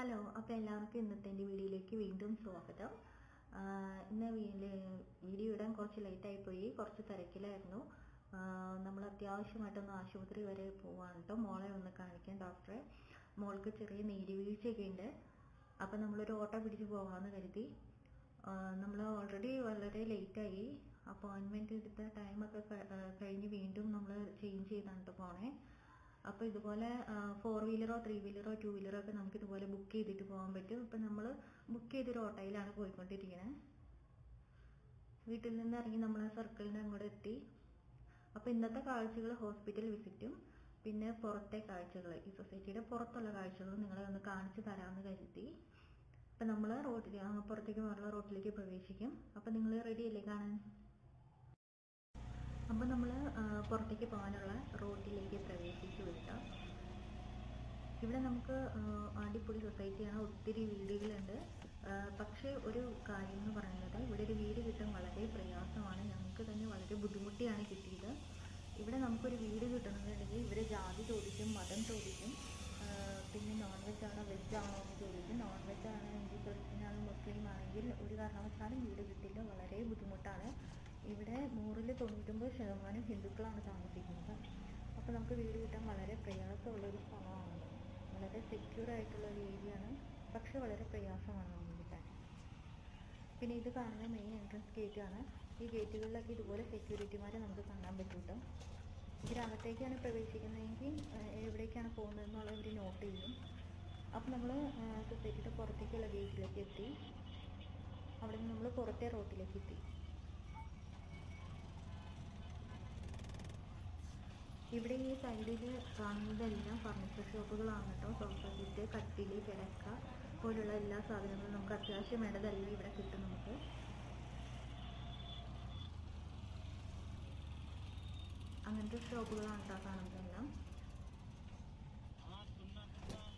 Hello അപ്പോൾ എല്ലാവർക്കും ഇന്നത്തെ എന്റെ വീഡിയോയിലേക്ക് വീണ്ടും സ്വാഗതം. ഇന്ന് വീഡിയോ ഇടാൻ കുറച്ച് ലേറ്റായിപ്പോയി കുറച്ച് തിരക്കിലായിരുന്നു. നമ്മൾ അത്യാവശ്യമായിട്ടൊന്ന് ആശുപത്രി വരെ പോവാണ് കേട്ടോ. മോളെ ഒന്ന് കാണിക്കാൻ ഡോക്ടറെ മോൾക്ക് ചെറിയ നീരുവീഴ്ചയൊക്കെ ഉണ്ട്. അപ്പോൾ നമ്മളൊരു ഓട്ടോ പിടിച്ച് പോകാമെന്ന് കരുതി. നമ്മൾ ഓൾറെഡി വളരെ ലേറ്റായി അപ്പോയിൻമെന്റ് എടുത്ത ടൈമൊക്കെ കഴിഞ്ഞ് വീണ്ടും നമ്മൾ ചേഞ്ച് ചെയ്താണ് കേട്ടോ പോണേ. അപ്പോൾ ഇതുപോലെ ഫോർ വീലറോ ത്രീ വീലറോ ടു വീലറോ ഒക്കെ നമുക്ക് ഇതുപോലെ ബുക്ക് ചെയ്തിട്ട് പോകാൻ പറ്റും. ഇപ്പം നമ്മൾ ബുക്ക് ചെയ്തൊരു ഓട്ടോയിലാണ് പോയിക്കൊണ്ടിരിക്കുന്നത് വീട്ടിൽ നിന്ന് ഇറങ്ങി നമ്മൾ സർക്കിളിന്റെ അങ്ങോട്ട് എത്തി. അപ്പോൾ ഇന്നത്തെ കാഴ്ചകൾ ഹോസ്പിറ്റൽ വിസിറ്റും പിന്നെ പുറത്തെ കാഴ്ചകൾ ഈ സൊസൈറ്റിയുടെ പുറത്തുള്ള കാഴ്ചകൾ നിങ്ങളെ ഒന്ന് കാണിച്ചു തരാമെന്ന് കരുതി. അപ്പം നമ്മൾ റോഡിൽ പുറത്തേക്ക് പോകാനുള്ള റോഡിലേക്ക് പ്രവേശിക്കും. അപ്പം നിങ്ങൾ റെഡി അല്ലേ കാണാൻ? അപ്പം നമ്മൾ പുറത്തേക്ക് പോകാനുള്ള റോഡിലേക്ക് വിട്ടാം ഇവിടെ നമുക്ക് അടിപൊളി സൊസൈറ്റിയാണ് ഒത്തിരി വീടുകളുണ്ട്. പക്ഷേ ഒരു കാര്യം എന്ന് പറയുന്നത് ഇവിടെ ഒരു വീട് കിട്ടാൻ വളരെ പ്രയാസമാണ്. ഞങ്ങൾക്ക് തന്നെ വളരെ ബുദ്ധിമുട്ടിയാണ് കിട്ടിയത്. ഇവിടെ നമുക്കൊരു വീട് കിട്ടണമെന്നുണ്ടെങ്കിൽ ഇവിടെ ജാതി ചോദിക്കും മതം ചോദിക്കും. പിന്നെ നോൺ വെജ് ആണോ വെജ് ആണോ എന്ന് ചോദിക്കും. നോൺ വെജ് ആണെങ്കിൽ ക്രിസ്ത്യൻ ആണ് മുസ്ലിം ആണെങ്കിൽ ഒരു കാരണവശാലും വീട് കിട്ടില്ല. വളരെ ബുദ്ധിമുട്ടാണ്. ഇവിടെ നൂറിൽ തൊണ്ണൂറ്റൊമ്പത് ശതമാനം ഹിന്ദുക്കളാണ് താമസിക്കുന്നത്. അപ്പോൾ നമുക്ക് വീട് കിട്ടാൻ വളരെ പ്രയാസമുള്ള ഒരു സ്ഥലമാണ്. വളരെ സെക്യൂർ ആയിട്ടുള്ള ഒരു ഏരിയ ആണ്. പക്ഷെ വളരെ പ്രയാസമാണ് നമുക്ക് കിട്ടാൻ. പിന്നെ ഇത് കാണുന്ന മെയിൻ എൻട്രൻസ് ഗേറ്റ് ആണ്. ഈ ഗേറ്റുകളിലൊക്കെ ഇതുപോലെ സെക്യൂരിറ്റിമാരെ നമുക്ക് കാണാൻ പറ്റും കേട്ടോ ഇതിനകത്തേക്കാണ് പ്രവേശിക്കുന്നതെങ്കിൽ എവിടേക്കാണ് പോകുന്നതെന്നുള്ളത് ഇവർ നോട്ട് ചെയ്യും. അപ്പോൾ നമ്മൾ സൊസൈറ്റിയുടെ പുറത്തേക്കുള്ള ഗേറ്റിലേക്ക് എത്തി. അവിടെ നിന്ന് നമ്മൾ പുറത്തെ റോട്ടിലേക്ക് എത്തി. ഇവിടെ ഈ സൈഡിൽ കാണുന്നതെല്ലാം ഫർണിച്ചർ ഷോപ്പുകളാണ് കേട്ടോ. സോഫ സെറ്റ് കട്ടിൽ കിടക്ക പോലുള്ള എല്ലാ സാധനങ്ങളും നമുക്ക് അത്യാവശ്യം വേണ്ടതെല്ലാം ഇവിടെ കിട്ടും നമുക്ക്. അങ്ങനത്തെ ഷോപ്പുകളാണ് കേട്ടോ കാണുന്നതെല്ലാം.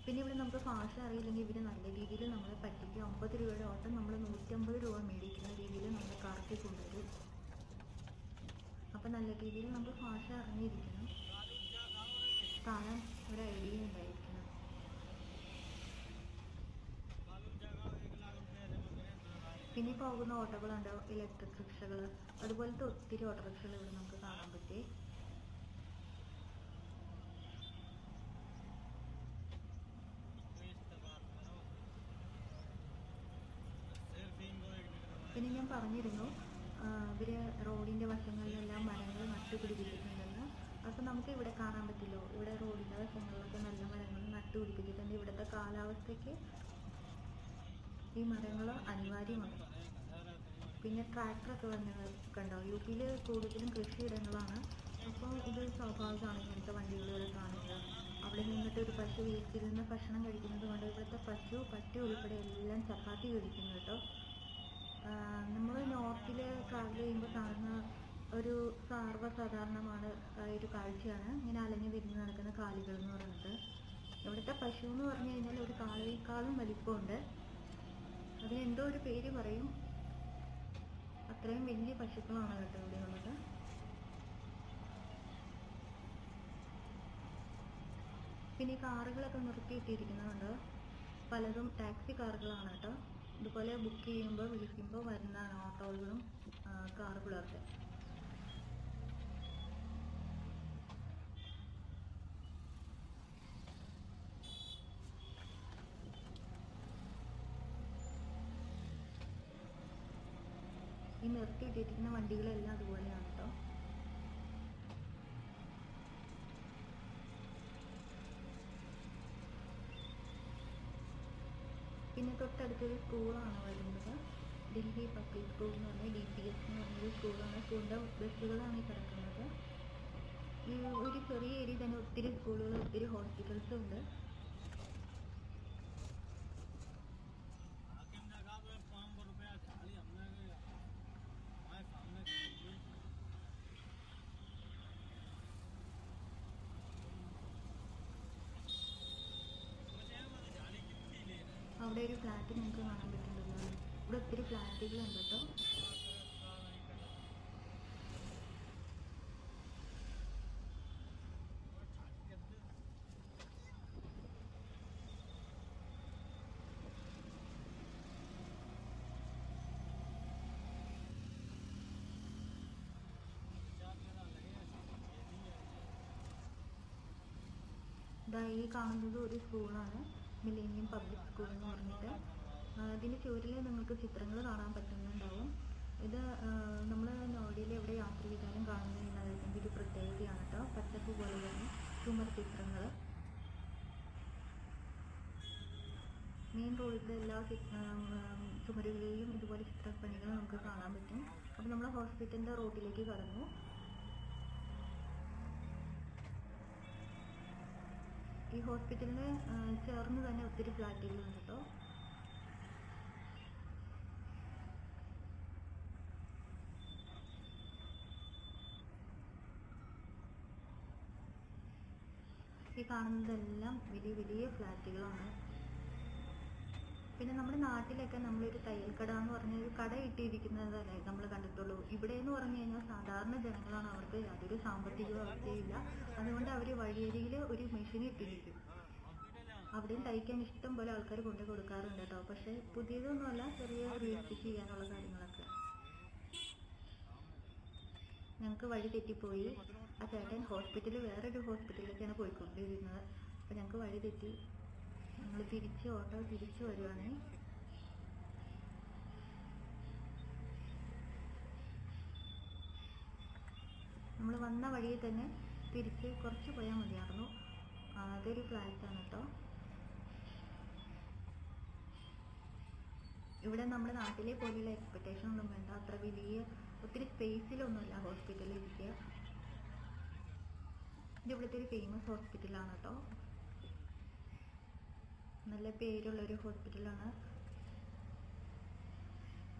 പിന്നെ ഇവിടെ നമുക്ക് ഭാഷ അറിയില്ലെങ്കിൽ ഇവർ നല്ല രീതിയിൽ നമ്മളെ പറ്റിക്കും അമ്പത് രൂപയുടെ ഓട്ടം നമ്മൾ നൂറ്റമ്പത് രൂപ മേടിക്കുന്ന രീതിയിൽ നമ്മൾ കറക്കി കൊണ്ടുവരും. നല്ല രീതിയിൽ നമുക്ക് ഭാഷ അറിഞ്ഞിരിക്കണം. കാണാൻ ഒരു ഐഡിയ ഉണ്ടായിരിക്കണം പിന്നെ പോകുന്ന ഓട്ടോകളുണ്ട് ഇലക്ട്രിക് റിക്ഷകൾ. അതുപോലത്തെ ഒത്തിരി ഓട്ടോറിക്ഷകൾ ഇവിടെ നമുക്ക് കാണാൻ പറ്റി. പിന്നെ ഞാൻ പറഞ്ഞിരുന്നു ആ, ഇവർ റോഡിന്റെ വശങ്ങളിലെല്ലാം മരങ്ങൾ നട്ടുപിടിപ്പിച്ചിട്ടുണ്ടെന്ന്. അപ്പൊ നമുക്ക് ഇവിടെ കാണാൻ പറ്റില്ലോ? ഇവിടെ റോഡിന്റെ വശങ്ങളിലൊക്കെ നല്ല മരങ്ങൾ നട്ടുപിടിപ്പിച്ചിട്ടുണ്ട്. ഇവിടുത്തെ കാലാവസ്ഥയ്ക്ക് ഈ മരങ്ങൾ അനിവാര്യമാണ്. പിന്നെ ട്രാക്ടറൊക്കെ വന്നത് കണ്ടോ? യു പിയിൽ കൂടുതലും കൃഷിയിടങ്ങളാണ്. അപ്പോൾ ഇത് സ്വാഭാവികമാണ് ഇങ്ങനത്തെ വണ്ടികൾ ഇവിടെ കാണുക അവിടെ നിന്നിട്ട് ഒരു പശു നിന്ന് ഭക്ഷണം കഴിക്കുന്നത് കൊണ്ട് ഇവിടുത്തെ പശു പട്ടി ഉൾപ്പെടെ എല്ലാം ചപ്പാത്തി കഴിക്കുന്നു കേട്ടോ നമ്മൾ നോർത്തിൽ ട്രാവൽ ചെയ്യുമ്പോൾ കാണുന്ന ഒരു സർവസാധാരണമാണ് ഒരു കാഴ്ചയാണ്. ഇങ്ങനെ അലഞ്ഞു തിരിഞ്ഞ് നടക്കുന്ന കാലികൾ എന്ന് പറയുന്നത്. ഇവിടുത്തെ പശു എന്ന് പറഞ്ഞു കഴിഞ്ഞാൽ ഒരു കാളയേക്കാളും വലിപ്പമുണ്ട്. അതിനെന്തോ ഒരു പേര് പറയും. അത്രയും വലിയ പശുക്കളാണ് കേട്ടോ ഇവിടെ ഉള്ളത്. പിന്നെ കാറുകളൊക്കെ നിർത്തിയിട്ടിരിക്കുന്നുണ്ട് പലതും ടാക്സി കാറുകളാണ് കേട്ടോ. ഇതുപോലെ ബുക്ക് ചെയ്യുമ്പോൾ വിളിക്കുമ്പോൾ വരുന്നതാണ് ഓട്ടോകളും കാറുകളൊക്കെ നിർത്തിയിട്ടിരിക്കുന്ന വണ്ടികളെല്ലാം അതുപോലെയാണ് കേട്ടോ പിന്നെ തൊട്ടടുത്തൊരു സ്കൂളാണ് വരുന്നത്. ഡൽഹി പബ്ലിക് സ്കൂൾ എന്ന് പറഞ്ഞ ഡി പി എസ് എന്ന് പറഞ്ഞൊരു സ്കൂളാണ് സ്കൂളിന്റെ ബസ്സുകളാണ് ഈ കിടക്കുന്നത്. ഒരു ചെറിയ ഏരിയ തന്നെ ഒത്തിരി സ്കൂളുകൾ ഒത്തിരി ഹോസ്പിറ്റൽസും ഉണ്ട്. അവിടെ ഒരു ഫ്ലാറ്റ് നിങ്ങൾക്ക് കാണാൻ പറ്റുന്നുണ്ടോ ഇവിടെ ഒത്തിരി ഫ്ലാറ്റുകളുണ്ട് കേട്ടോ. ഈ കാണുന്നത് ഒരു സ്കൂളാണ് മിലേനിയം പബ്ലിക് സ്കൂൾ എന്ന് പറഞ്ഞിട്ട് ഇതിന് ചുവരിൽ നിങ്ങൾക്ക് ചിത്രങ്ങൾ കാണാൻ പറ്റുന്നുണ്ടാവും. ഇത് നമ്മൾ നോഡിയിൽ എവിടെ യാത്ര ചെയ്താലും കാണുന്ന ഇതിന്റെ ഒരു പ്രത്യേകതയാണ് കേട്ടോ പച്ചപ്പ് പോലെ തന്നെ ചുമർ ചിത്രങ്ങൾ മെയിൻ റോഡിലെ എല്ലാ ചുമരുകളിലും ഇതുപോലെ ചിത്രപ്പണികൾ നമുക്ക് കാണാൻ പറ്റും. അപ്പോൾ നമ്മൾ ഹോസ്പിറ്റലിന്റെ റോഡിലേക്ക് കടന്നു. ഈ ഹോസ്പിറ്റലിന് ചേർന്ന് തന്നെ ഒത്തിരി ഫ്ലാറ്റുകളുണ്ട് കേട്ടോ ഈ കാണുന്നതെല്ലാം വലിയ വലിയ ഫ്ലാറ്റുകളാണ്. പിന്നെ നമ്മുടെ നാട്ടിലൊക്കെ നമ്മളൊരു തയ്യൽ കട എന്ന് പറഞ്ഞ ഒരു കട ഇട്ടിരിക്കുന്നതല്ലേ നമ്മൾ കണ്ടിട്ടുള്ളൂ. ഇവിടെ എന്ന് പറഞ്ഞു കഴിഞ്ഞാൽ സാധാരണ ജനങ്ങളാണ് അവർക്ക് യാതൊരു സാമ്പത്തിക അവസ്ഥയില്ല. അതുകൊണ്ട് അവർ വഴിയരികിൽ ഒരു മെഷീൻ ഇട്ടിരിക്കും. അവിടെയും തയ്ക്കാൻ ഇഷ്ടം പോലെ ആൾക്കാർ കൊണ്ടു കൊടുക്കാറുണ്ട് കേട്ടോ പക്ഷെ പുതിയതൊന്നുമല്ല ചെറിയ രീതിക്ക് ചെയ്യാനുള്ള കാര്യങ്ങളൊക്കെ. ഞങ്ങൾക്ക് വഴി തെറ്റിപ്പോയി. ആ ചേട്ടൻ ഹോസ്പിറ്റലിൽ വേറൊരു ഹോസ്പിറ്റലിലേക്കാണ് പോയിക്കൊണ്ടിരുന്നത്. അപ്പോൾ ഞങ്ങൾക്ക് വഴി തെറ്റി. ഞങ്ങൾ തിരിച്ച് ഓട്ടോ തിരിച്ചു വരുവാണേ. നമ്മൾ വന്ന വഴിയിൽ തന്നെ തിരിച്ച് കുറച്ച് പോയാൽ മതിയായിരുന്നു. അതൊരു ഫ്ലാറ്റാണ് കേട്ടോ ഇവിടെ നമ്മുടെ നാട്ടിലെ പോലെയുള്ള എക്സ്പെക്ടേഷൻ ഒന്നും വേണ്ട. അത്ര വലിയ ഒത്തിരി സ്പേസിലൊന്നുമില്ല ഹോസ്പിറ്റലിൽ ഇരിക്കുക. ഇത് ഇവിടുത്തെ ഒരു ഫേമസ് ഹോസ്പിറ്റലാണ് കേട്ടോ നല്ല പേരുള്ള ഒരു ഹോസ്പിറ്റലാണ്.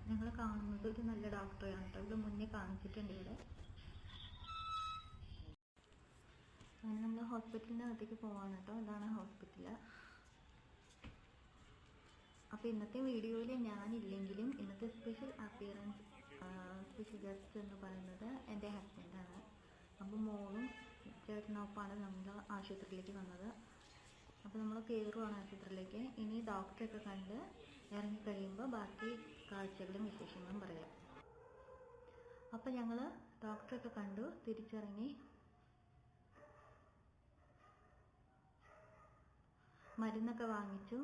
ഞങ്ങൾ കാണുന്നത് ഒരു നല്ല ഡോക്ടറെയാണ് കേട്ടോ ഇവിടെ മുന്നേ കാണിച്ചിട്ടുണ്ട് ഇവിടെ. അങ്ങനെ നമ്മൾ ഹോസ്പിറ്റലിന്റെ അകത്തേക്ക് പോവാണ് കേട്ടോ ഇതാണ് ഹോസ്പിറ്റൽ. അപ്പോൾ ഇന്നത്തെ വീഡിയോയിൽ ഞാനില്ലെങ്കിലും ഇന്നത്തെ സ്പെഷ്യൽ അപ്പിയറൻസ് സ്പെഷ്യൽ ഗസ്റ്റ് എന്ന് പറയുന്നത് എന്റെ ഹസ്ബൻഡാണ്. അപ്പോൾ മോളും ചേട്ടനൊപ്പമാണ് നമ്മൾ ആശുപത്രിയിലേക്ക് വന്നത്. അപ്പോൾ നമ്മൾ കയറുവാണ് ആശുപത്രിയിലേക്ക് ഇനി ഡോക്ടറെയൊക്കെ കണ്ട് ഇറങ്ങി കഴിയുമ്പോൾ ബാക്കി കാഴ്ചകളും വിശേഷങ്ങളും പറയാം. അപ്പോൾ ഞങ്ങൾ ഡോക്ടറൊക്കെ കണ്ടു തിരിച്ചിറങ്ങി. മരുന്നൊക്കെ വാങ്ങിച്ചു.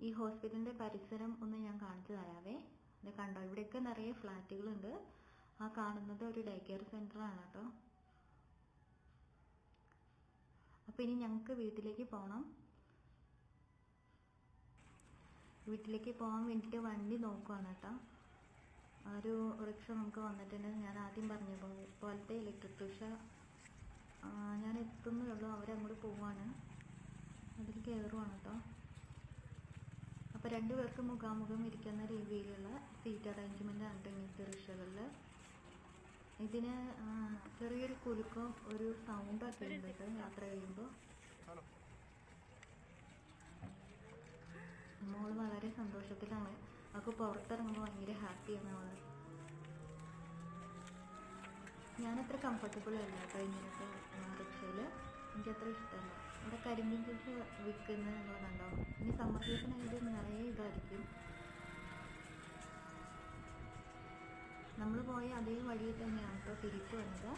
ഈ ഹോസ്പിറ്റലിന്റെ പരിസരം ഒന്ന് ഞാൻ കാണിച്ചു തരാവേ. ഇത് കണ്ടോ? ഇവിടെയൊക്കെ നിറയെ ഫ്ലാറ്റുകളുണ്ട്. ആ കാണുന്നത് ഒരു ഡേ കെയർ സെന്ററാണ് കേട്ടോ. അപ്പോൾ ഇനി ഞങ്ങൾക്ക് വീട്ടിലേക്ക് പോകണം വീട്ടിലേക്ക് പോകാൻ വേണ്ടിയിട്ട് വണ്ടി നോക്കുവാണ് കേട്ടോ ആ ഒരു റിക്ഷ നമുക്ക് വന്നിട്ടുണ്ട്. ഞാൻ ആദ്യം പറഞ്ഞ പോലത്തെ ഇലക്ട്രിക് റിക്ഷ. ഞാൻ എത്തുന്നേ ഉള്ളൂ. അവരങ്ങോട്ട് പോവാണ്. അതിൽ കയറുവാണ് കേട്ടോ അപ്പോൾ രണ്ടുപേർക്ക് മുഖാമുഖം ഇരിക്കുന്ന രീതിയിലുള്ള സീറ്റ് അറേഞ്ച്മെന്റ് ആണ് ട്ടോ ഇങ്ങനത്തെ റിക്ഷകളിൽ ഇതിന് ചെറിയൊരു കുലുക്കം ഒരു സൗണ്ടൊക്കെ ഉണ്ട് കേട്ടോ യാത്ര ചെയ്യുമ്പോൾ മോൾ വളരെ സന്തോഷത്തിലാണ്. അവൾക്ക് പുറത്തിറങ്ങുമ്പോൾ ഭയങ്കര ഹാപ്പിയാണ് അവൾ. ഞാനത്ര കംഫർട്ടബിൾ അല്ല കേട്ടോ ഇങ്ങനത്തെ റിക്ഷയിൽ എനിക്കത്ര ഇഷ്ടമല്ല ഇവിടെ കരിമ്പിൻ ജ്യൂസ് വിൽക്കുന്നത് നിങ്ങൾ കണ്ടോ ഇനി സമ്മർ സീസൺ ആയത് നിറയെ ഇതായിരിക്കും. നമ്മൾ പോയ അതേ വഴി തന്നെയാണ് കേട്ടോ തിരിച്ചു വന്നത്.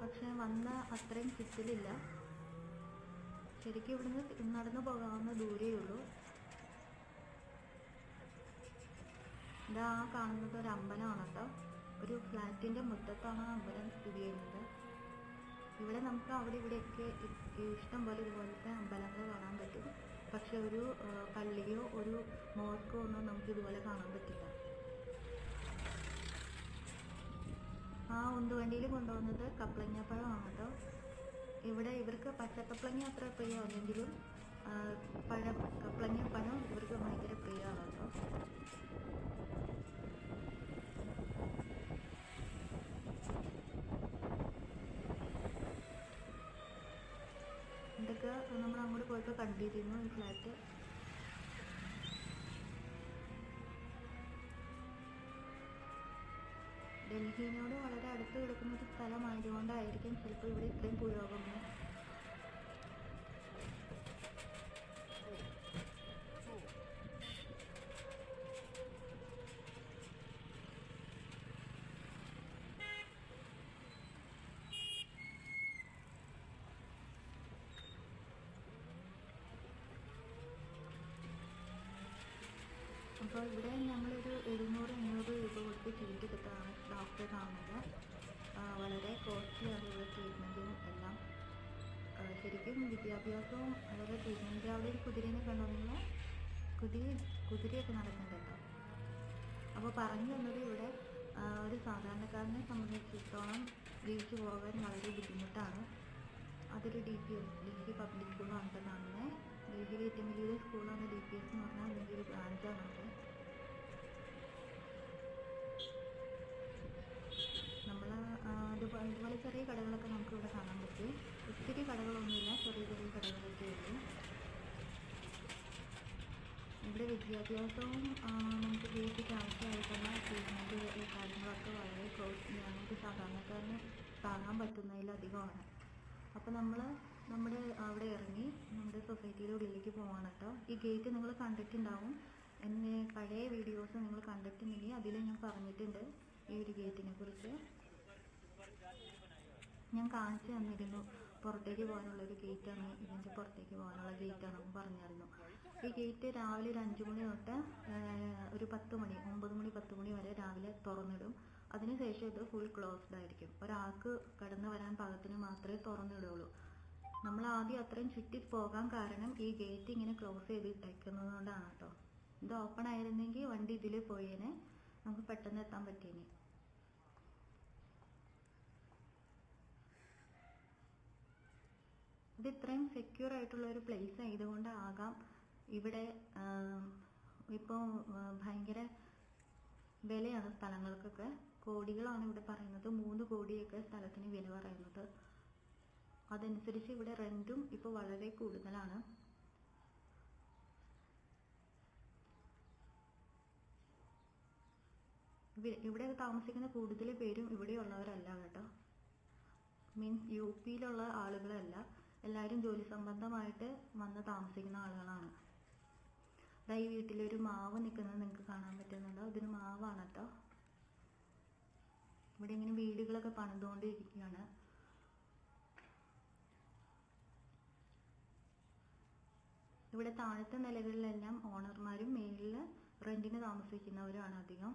പക്ഷെ വന്ന അത്രയും കിട്ടലില്ല ശരിക്കും ഇവിടുന്ന് നടന്നു പോകാവുന്ന ദൂരേ ഉള്ളൂ. ഇതാ ആ കാണുന്നത് ഒരു അമ്പലമാണ് കേട്ടോ. ഒരു ഫ്ലാറ്റിന്റെ മുറ്റത്താണ് ആ അമ്പലം സ്ഥിതി ചെയ്യുന്നത്. ഇവിടെ നമുക്ക് അവിടെ ഇവിടെയൊക്കെ ഇഷ്ടം പോലെ ഇതുപോലത്തെ അമ്പലങ്ങൾ കാണാൻ പറ്റും. പക്ഷെ ഒരു പള്ളിയോ ഒരു മോസ്കോ ഒന്നും നമുക്ക് ഇതുപോലെ കാണാൻ പറ്റില്ല. ആ ഉന്തുവണ്ടിയിൽ കൊണ്ടുവന്നത് കപ്ലങ്ങപ്പഴമാണ് കേട്ടോ ഇവിടെ ഇവർക്ക് പച്ചക്കപ്ലങ്ങ അത്ര പ്രിയമല്ലെങ്കിലും പഴം കപ്ലങ്ങ പഴം ഇവർക്ക് ഭയങ്കര പ്രിയമാണ് കേട്ടോ ഇതൊക്കെ നമ്മൾ അങ്ങോട്ട് പോയപ്പോൾ കണ്ടിരുന്നു ഈ ഫ്ലാറ്റ്? ഡൽഹിനോട് ചിലപ്പോൾ ഇവിടെ ഇത്രയും പുരോഗമനം. അപ്പോൾ ഇവിടെ എഴുന്നൂറ് അഞ്ഞൂറ് രൂപ കൊടുത്ത് ടിക്കറ്റ് എടുത്തതാണ്. ശരിക്കും വിദ്യാഭ്യാസവും അതുപോലെ ട്രീറ്റ്മെന്റ് അവിടെ ഒരു കുതിരേനെ കണ്ടോ നിങ്ങൾ? കുതിര കുതിരയൊക്കെ നടക്കുന്നുണ്ട് കേട്ടോ. അപ്പോൾ പറഞ്ഞു വന്നത് ഇവിടെ ഒരു സാധാരണക്കാരനെ സംബന്ധിച്ചിടത്തോളം ജീവിച്ചു പോകാൻ വളരെ ബുദ്ധിമുട്ടാണ്. അതൊരു D P S Delhi public സ്കൂളാണ് കാണുന്നത് ഡൽഹിയിലെ ഏറ്റവും വലിയൊരു സ്കൂളാണ് ഡി പി എസ് എന്ന് പറഞ്ഞാൽ അതിന്റെ ഒരു ബ്രാഞ്ചാണ് അവിടെ. നമ്മൾ അതുപോലെ ചെറിയ കടകളൊക്കെ നമുക്ക് ഇവിടെ കാണാൻ പറ്റും ഒത്തിരി കടകളൊന്നുമില്ല. ചെറിയ ചെറിയ കടകളൊക്കെ ഉള്ളൂ. ഇവിടെ വിദ്യാഭ്യാസവും നമുക്ക് ബേസിക് ആവശ്യമായിട്ടുള്ള ട്രീറ്റ്മെന്റ് കാര്യങ്ങളൊക്കെ വളരെ നമുക്ക് സാധാരണക്കാരന് താങ്ങാൻ പറ്റുന്നതിലധികമാണ്. അപ്പോൾ നമ്മൾ നമ്മുടെ അവിടെ ഇറങ്ങി നമ്മുടെ സൊസൈറ്റിയുടെ ഉള്ളിലേക്ക് പോവാണ് കേട്ടോ. ഈ ഗേറ്റ് നിങ്ങൾ കണ്ടിട്ടുണ്ടാവും. എന്നെ പഴയ വീഡിയോസ് നിങ്ങൾ കണ്ടിട്ടുണ്ടെങ്കിൽ അതിൽ ഞാൻ പറഞ്ഞിട്ടുണ്ട് ഈ ഒരു ഗേറ്റിനെ കുറിച്ച്. ഞാൻ കാണിച്ചു തന്നിരുന്നു. പുറത്തേക്ക് പോകാനുള്ള ഒരു ഗേറ്റാണ് ഇതിന്റെ പുറത്തേക്ക് പോകാനുള്ള ഗേറ്റാണെന്ന് പറഞ്ഞായിരുന്നു. ഈ ഗേറ്റ് രാവിലെ ഒരു അഞ്ച് മണി തൊട്ട് ഒരു പത്ത് മണി ഒമ്പത് മണി പത്ത് മണി വരെ രാവിലെ തുറന്നിടും. അതിനുശേഷം ഇത് ഫുൾ ക്ലോസ്ഡ് ആയിരിക്കും. ഒരാൾക്ക് കടന്നു വരാൻ പാകത്തിന് മാത്രമേ തുറന്നിടുള്ളൂ. നമ്മൾ ആദ്യം അത്രയും ചുറ്റി പോകാൻ കാരണം ഈ ഗേറ്റ് ഇങ്ങനെ ക്ലോസ് ചെയ്തിട്ടേക്കുന്നത് കൊണ്ടാണ് കേട്ടോ. ഇത് ഓപ്പൺ ആയിരുന്നെങ്കിൽ വണ്ടി ഇതിൽ പോയേനെ. നമുക്ക് പെട്ടെന്ന് എത്താൻ പറ്റിയേനെ ഇത് ഇത്രയും സെക്യൂർ ആയിട്ടുള്ള ഒരു പ്ലേസ് ആയതുകൊണ്ട് ആകാം ഇവിടെ ഇപ്പോൾ ഭയങ്കര വിലയാണ് സ്ഥലങ്ങൾക്കൊക്കെ. കോടികളാണ് ഇവിടെ പറയുന്നത്. മൂന്ന് കോടിയൊക്കെ സ്ഥലത്തിന് വില പറയുന്നത്. അതനുസരിച്ച് ഇവിടെ റെന്റും ഇപ്പോൾ വളരെ കൂടുതലാണ്. ഇവിടെ താമസിക്കുന്ന കൂടുതൽ പേരും ഇവിടെയുള്ളവരല്ല കേട്ടോ. മീൻസ് യു പിയിലുള്ള ആളുകളല്ല. എല്ലാവരും ജോലി സംബന്ധമായിട്ട് വന്ന് താമസിക്കുന്ന ആളുകളാണ്. ദാ ഈ വീട്ടിലൊരു മാവ് നിൽക്കുന്നത് നിങ്ങൾക്ക് കാണാൻ പറ്റുന്നുണ്ടോ. ഇതൊരു മാവാണ് കേട്ടോ ഇവിടെ ഇങ്ങനെ വീടുകളൊക്കെ പണിതുകൊണ്ടിരിക്കുകയാണ്. ഇവിടെ താഴത്തെ നിലകളിലെല്ലാം ഓണർമാരും മേലിൽ റെന്റിന് താമസിക്കുന്നവരുമാണ് അധികം.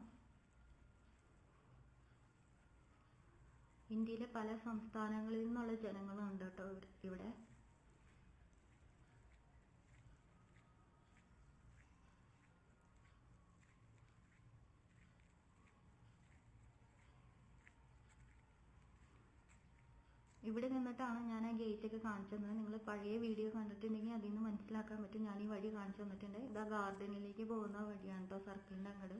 ഇന്ത്യയിലെ പല സംസ്ഥാനങ്ങളിൽ നിന്നുള്ള ജനങ്ങളും ഉണ്ട് കേട്ടോ ഇവിടെ- ഇവിടെ. ഇവിടെ നിന്നിട്ടാണ് ഞാൻ ആ ഗേറ്റ് ഒക്കെ കാണിച്ചു തന്നത്. നിങ്ങൾ പഴയ വീഡിയോ കണ്ടിട്ടുണ്ടെങ്കിൽ അതിൽ നിന്ന് മനസ്സിലാക്കാൻ പറ്റും. ഞാൻ ഈ വഴി കാണിച്ചു തന്നിട്ടുണ്ട്. ഇതാ ഗാർഡനിലേക്ക് പോകുന്ന വഴിയാണ് കേട്ടോ സർക്കിളിന്റെ അങ്ങോട്ട്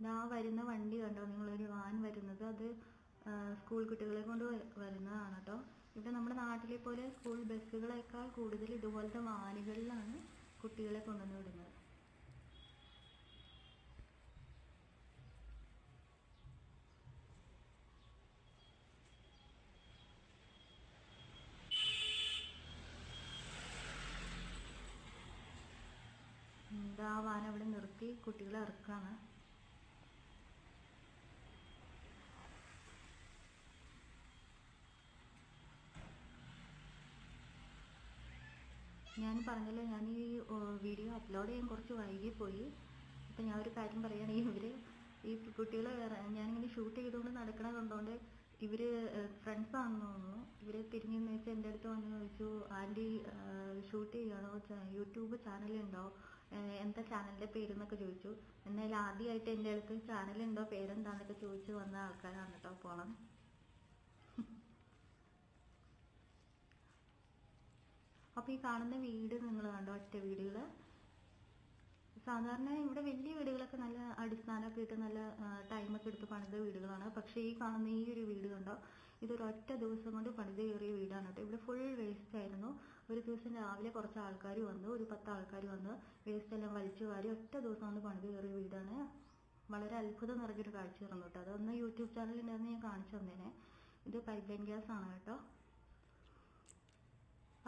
ഇതാ വരുന്ന വണ്ടി കണ്ടോ? നിങ്ങളൊരു വാൻ വരുന്നത് അത് ആ, സ്കൂൾ കുട്ടികളെ കൊണ്ട് വരുന്നതാണ് കേട്ടോ ഇവിടെ നമ്മുടെ നാട്ടിലെ പോലെ സ്കൂൾ ബസ്സുകളേക്കാൾ കൂടുതൽ ഇതുപോലത്തെ വാനുകളിലാണ് കുട്ടികളെ കൊണ്ടുവന്ന് വിടുന്നത്. ആ വാൻ അവിടെ നിർത്തി കുട്ടികളെ ഇറക്കാണ്. ഞാൻ പറഞ്ഞല്ലോ ഞാൻ ഈ വീഡിയോ അപ്ലോഡ് ചെയ്യാൻ കുറച്ച് വൈകിപ്പോയി. അപ്പം ഞാൻ ഒരു കാര്യം പറയുകയാണെങ്കിൽ ഇവർ ഈ കുട്ടികൾ ഞാനിങ്ങനെ ഷൂട്ട് ചെയ്തുകൊണ്ട് നടക്കണ കണ്ടുകൊണ്ട് ഇവർ ഫ്രണ്ട്സ് ആണെന്ന് തോന്നുന്നു. ഇവർ തിരിഞ്ഞു വെച്ചാൽ എന്റെ അടുത്ത് വന്ന് ചോദിച്ചു ആന്റി ഷൂട്ട് ചെയ്യണോ? യൂട്യൂബ് ചാനലുണ്ടോ? എന്താ ചാനലിന്റെ പേരെന്നൊക്കെ ചോദിച്ചു. എന്നാൽ ആദ്യമായിട്ട് എന്റെ അടുത്ത് ചാനലുണ്ടോ? പേരെന്താണെന്നൊക്കെ ചോദിച്ചു വന്ന ആൾക്കാരാണ് കേട്ടോ പോണം. അപ്പോൾ ഈ കാണുന്ന വീട് നിങ്ങൾ കണ്ടോ? ഒറ്റ വീടുകൾ സാധാരണ ഇവിടെ വലിയ വീടുകളൊക്കെ നല്ല അടിസ്ഥാനമൊക്കെ ഇട്ട് നല്ല ടൈമൊക്കെ എടുത്ത് പണിത വീടുകളാണ്. പക്ഷെ ഈ കാണുന്ന ഈ ഒരു വീട് കണ്ടോ? ഇതൊരു ഒറ്റ ദിവസം കൊണ്ട് പണിത് കയറിയ വീടാണ് കേട്ടോ. ഇവിടെ ഫുൾ വേസ്റ്റ് ആയിരുന്നു. ഒരു ദിവസം രാവിലെ കുറച്ച് ആൾക്കാർ വന്നു ഒരു പത്ത് ആൾക്കാർ വന്ന്. വേസ്റ്റ് എല്ലാം വലിച്ചു വാരി ഒറ്റ ദിവസം കൊണ്ട് പണിത് കയറിയ വീടാണ്. വളരെ അത്ഭുതം നിറഞ്ഞൊരു കാഴ്ചയായിരുന്നു കേട്ടോ. അതൊന്ന് യൂട്യൂബ് ചാനലിൽ ഞാൻ കാണിച്ചു തന്നേനെ. ഇത് പൈപ്പ് ലൈൻ ഗ്യാസ് ആണ് കേട്ടോ.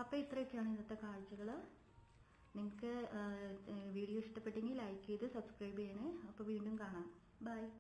അപ്പോൾ ഇത്രയൊക്കെയാണ് ഇന്നത്തെ കാഴ്ചകൾ നിങ്ങൾക്ക് വീഡിയോ ഇഷ്ടപ്പെട്ടെങ്കിൽ ലൈക്ക് ചെയ്ത് സബ്സ്ക്രൈബ് ചെയ്യണേ. അപ്പോൾ വീണ്ടും കാണാം. ബൈ